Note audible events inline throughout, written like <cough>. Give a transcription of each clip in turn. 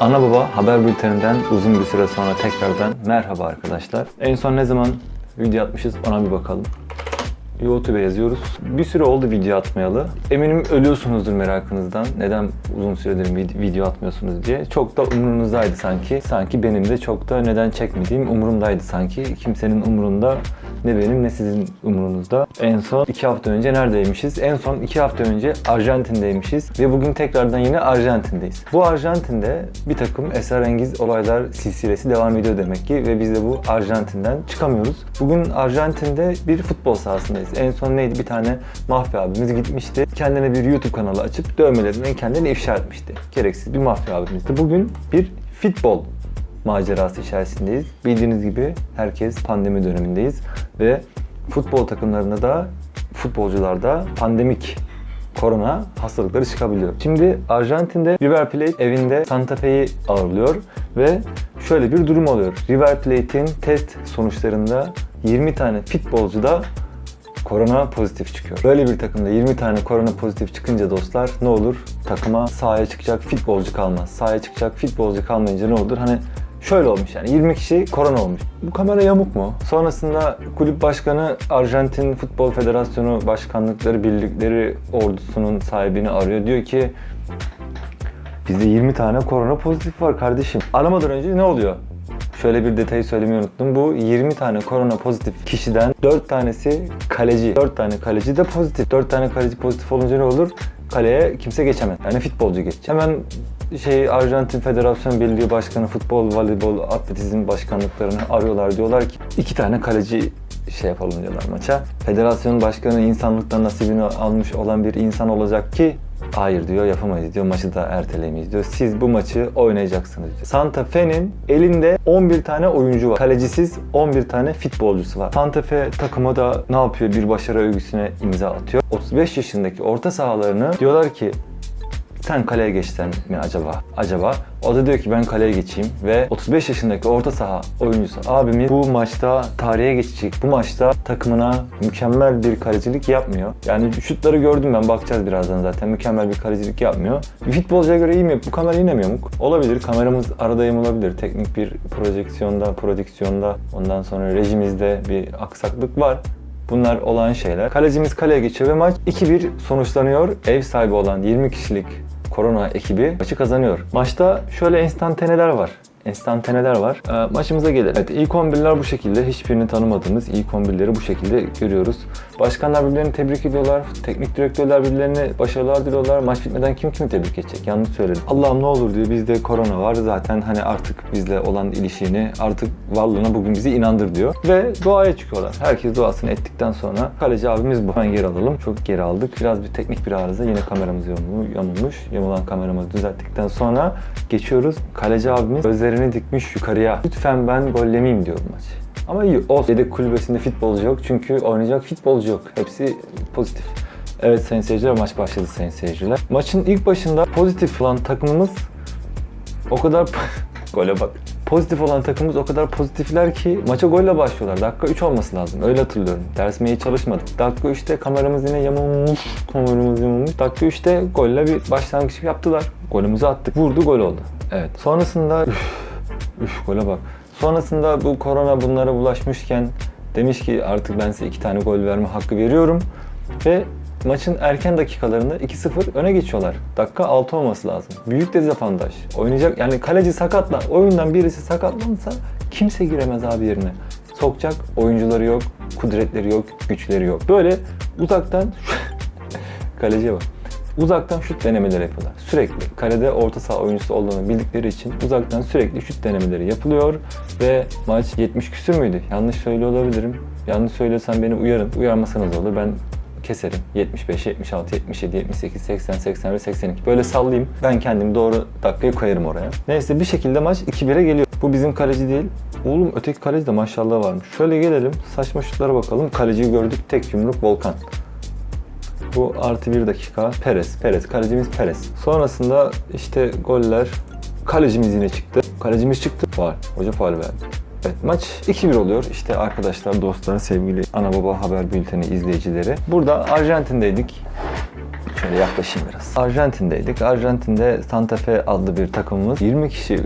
Ana Baba Haber Bülteninden uzun bir süre sonra tekrardan merhaba arkadaşlar. En son ne zaman video atmışız ona bir bakalım. YouTube'a yazıyoruz. Bir süre oldu video atmayalı. Eminim ölüyorsunuzdur merakınızdan. Neden uzun süredir vid- video atmıyorsunuz diye. Çok da umurunuzdaydı sanki. Sanki benim de çok da neden çekmediğim umurumdaydı sanki. Kimsenin umurunda ne benim ne sizin umurunuzda. En son iki hafta önce neredeymişiz? En son iki hafta önce Arjantin'deymişiz ve bugün tekrardan yine Arjantin'deyiz. Bu Arjantin'de bir takım esrarengiz olaylar silsilesi devam ediyor demek ki ve biz de bu Arjantin'den çıkamıyoruz. Bugün Arjantin'de bir futbol sahasındayız. En son neydi? Bir tane mafya abimiz gitmişti. Kendine bir YouTube kanalı açıp dövmelerinden kendini ifşa etmişti. Gereksiz bir mafya abimizdi. Bugün bir futbol macerası içerisindeyiz. Bildiğiniz gibi herkes pandemi dönemindeyiz ve futbol takımlarında da futbolcularda pandemik korona hastalıkları çıkabiliyor. Şimdi Arjantin'de River Plate evinde Santa Fe'yi ağırlıyor ve şöyle bir durum oluyor. River Plate'in test sonuçlarında 20 tane futbolcu da korona pozitif çıkıyor. Böyle bir takımda 20 tane korona pozitif çıkınca dostlar ne olur? Takıma sahaya çıkacak futbolcu kalmaz. Sahaya çıkacak futbolcu kalmayınca ne olur? Hani şöyle olmuş yani 20 kişi korona olmuş. Bu kamera yamuk mu? Sonrasında kulüp başkanı Arjantin Futbol Federasyonu Başkanlıkları Birlikleri ordusunun sahibini arıyor. Diyor ki bizde 20 tane korona pozitif var kardeşim. Aramadan önce ne oluyor? Şöyle bir detayı söylemeyi unuttum. Bu 20 tane korona pozitif kişiden 4 tanesi kaleci. 4 tane kaleci de pozitif. 4 tane kaleci pozitif olunca ne olur? Kaleye kimse geçemez. Yani futbolcu geçecek. Hemen şey Arjantin Federasyon Birliği Başkanı, futbol, voleybol, atletizm başkanlıklarını arıyorlar. Diyorlar ki iki tane kaleci şey yapalım diyorlar maça. Federasyon başkanı insanlıktan nasibini almış olan bir insan olacak ki Hayır diyor yapamayız diyor maçı da ertelemeyiz diyor. Siz bu maçı oynayacaksınız diyor. Santa Fe'nin elinde 11 tane oyuncu var. Kalecisiz 11 tane futbolcusu var. Santa Fe takımı da ne yapıyor? Bir başarı övgüsüne imza atıyor. 35 yaşındaki orta sahalarını diyorlar ki sen kaleye geçsen mi acaba? Acaba? O da diyor ki ben kaleye geçeyim ve 35 yaşındaki orta saha oyuncusu abimiz bu maçta tarihe geçecek. Bu maçta takımına mükemmel bir kalecilik yapmıyor. Yani şutları gördüm ben bakacağız birazdan zaten. Mükemmel bir kalecilik yapmıyor. Futbolcuya göre iyi mi? Bu kamera yine mi yamuk? Olabilir. Kameramız arada yamulabilir. Teknik bir projeksiyonda, prodüksiyonda ondan sonra rejimizde bir aksaklık var. Bunlar olan şeyler. Kalecimiz kaleye geçiyor ve maç 2-1 sonuçlanıyor. Ev sahibi olan 20 kişilik korona ekibi maçı kazanıyor. Maçta şöyle enstantaneler var. Enstantaneler var. Ee, maçımıza gelelim. Evet, ilk 11'ler bu şekilde. Hiçbirini tanımadığımız ilk 11'leri bu şekilde görüyoruz. Başkanlar birbirlerini tebrik ediyorlar. Teknik direktörler birbirlerine başarılar diliyorlar. Maç bitmeden kim kimi tebrik edecek? Yanlış söyledim. Allah'ım ne olur diyor. Bizde korona var. Zaten hani artık bizle olan ilişiğini artık varlığına bugün bizi inandır diyor. Ve duaya çıkıyorlar. Herkes duasını ettikten sonra kaleci abimiz bu. Hemen geri alalım. Çok geri aldık. Biraz bir teknik bir arıza. Yine kameramız yamulmuş. Yamulan kameramızı düzelttikten sonra geçiyoruz. Kaleci abimiz gözlerini dikmiş yukarıya. Lütfen ben gollemeyeyim diyor bu maç. Ama iyi olsun. Yedek kulübesinde futbolcu yok çünkü oynayacak futbolcu yok. Hepsi pozitif. Evet sayın seyirciler maç başladı sayın seyirciler. Maçın ilk başında pozitif olan takımımız o kadar <laughs> gole bak. Pozitif olan takımımız o kadar pozitifler ki maça golle başlıyorlar. Dakika 3 olması lazım. Öyle hatırlıyorum. Dersime hiç çalışmadık. Dakika 3'te kameramız yine yamulmuş. Kameramız yamulmuş. Dakika 3'te golle bir başlangıç yaptılar. Golümüzü attık. Vurdu gol oldu. Evet. Sonrasında üf, üf gole bak. Sonrasında bu korona bunlara bulaşmışken demiş ki artık ben size iki tane gol verme hakkı veriyorum. Ve maçın erken dakikalarında 2-0 öne geçiyorlar. Dakika 6 olması lazım. Büyük dezavantaj. Oynayacak yani kaleci sakatla oyundan birisi sakatlansa kimse giremez abi yerine. Sokacak oyuncuları yok, kudretleri yok, güçleri yok. Böyle uzaktan <laughs> kaleciye bak. Uzaktan şut denemeleri yapıyorlar. Sürekli. Kalede orta saha oyuncusu olduğunu bildikleri için uzaktan sürekli şut denemeleri yapılıyor ve maç 70 küsür müydü? Yanlış söylüyor olabilirim. Yanlış söylüyorsam beni uyarın. Uyarmasanız olur. Ben keserim. 75, 76, 77, 78, 80, 81, 82. Böyle sallayayım. Ben kendim doğru dakikayı koyarım oraya. Neyse bir şekilde maç 2-1'e geliyor. Bu bizim kaleci değil. Oğlum öteki kaleci de maşallah varmış. Şöyle gelelim. Saçma şutlara bakalım. Kaleciyi gördük. Tek yumruk Volkan. Bu artı bir dakika. Perez. Perez. Kalecimiz Perez. Sonrasında işte goller. Kalecimiz yine çıktı. Kalecimiz çıktı. Faal. Hoca faal verdi. Evet maç 2-1 oluyor. İşte arkadaşlar, dostlar, sevgili ana baba haber bülteni izleyicileri. Burada Arjantin'deydik. Şöyle yaklaşayım biraz. Arjantin'deydik. Arjantin'de Santa Fe adlı bir takımımız 20 kişi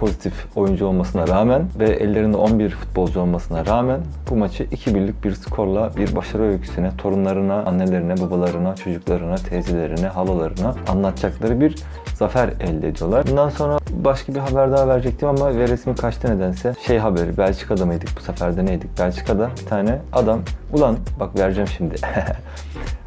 pozitif oyuncu olmasına rağmen ve ellerinde 11 futbolcu olmasına rağmen bu maçı 2-1'lik bir skorla bir başarı öyküsüne, torunlarına, annelerine, babalarına, çocuklarına, teyzelerine, halalarına anlatacakları bir zafer elde ediyorlar. Bundan sonra başka bir haber daha verecektim ama ve resmi kaçtı nedense. Şey haberi, Belçika'da mıydık bu sefer de neydik? Belçika'da bir tane adam, ulan bak vereceğim şimdi. <laughs>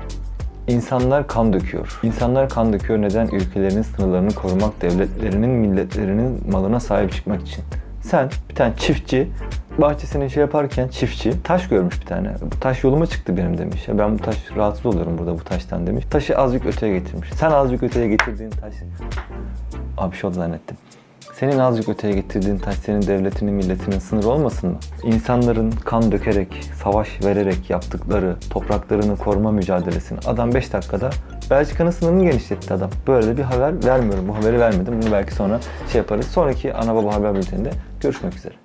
İnsanlar kan döküyor. İnsanlar kan döküyor neden? Ülkelerinin sınırlarını korumak, devletlerinin, milletlerinin malına sahip çıkmak için. Sen bir tane çiftçi bahçesini şey yaparken çiftçi taş görmüş bir tane. Bu taş yoluma çıktı benim demiş. Ya ben bu taş rahatsız oluyorum burada bu taştan demiş. Taşı azıcık öteye getirmiş. Sen azıcık öteye getirdiğin taş... Abi şey oldu zannettim. Senin azıcık öteye getirdiğin taş senin devletinin, milletinin sınırı olmasın mı? İnsanların kan dökerek, savaş vererek yaptıkları topraklarını koruma mücadelesini adam 5 dakikada Belçika'nın sınırını genişletti adam. Böyle bir haber vermiyorum. Bu haberi vermedim. Bunu belki sonra şey yaparız. Sonraki ana baba haber bülteninde görüşmek üzere.